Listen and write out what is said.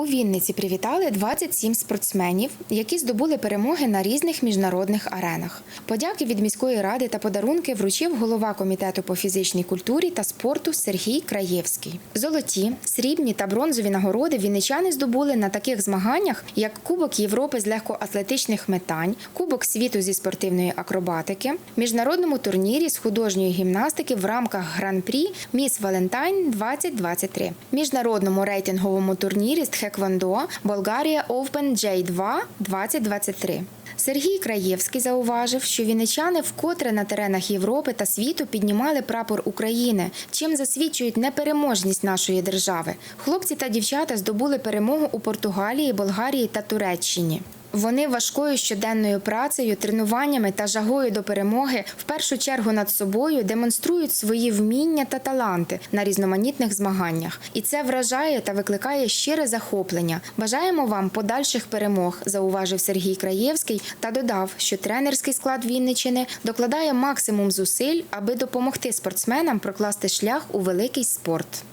У Вінниці привітали 27 спортсменів, які здобули перемоги на різних міжнародних аренах. Подяки від міської ради та подарунки вручив голова комітету по фізичній культурі та спорту Сергій Краєвський. Золоті, срібні та бронзові нагороди вінничани здобули на таких змаганнях, як Кубок Європи з легкоатлетичних метань, Кубок світу зі спортивної акробатики, міжнародному турнірі з художньої гімнастики в рамках гран-прі Міс Валентайн 2023, міжнародному рейтинговому турнірі з тхеквондо Болгарія Open J2 2023. Сергій Краєвський зауважив, що вінничани вкотре на теренах Європи та світу піднімали прапор України, чим засвідчують непереможність нашої держави. Хлопці та дівчата здобули перемогу у Португалії, Болгарії та Туреччині. Вони важкою щоденною працею, тренуваннями та жагою до перемоги в першу чергу над собою демонструють свої вміння та таланти на різноманітних змаганнях, і це вражає та викликає щире захоплення. Бажаємо вам подальших перемог, зауважив Сергій Краєвський та додав, що тренерський склад Вінничини докладає максимум зусиль, аби допомогти спортсменам прокласти шлях у великий спорт.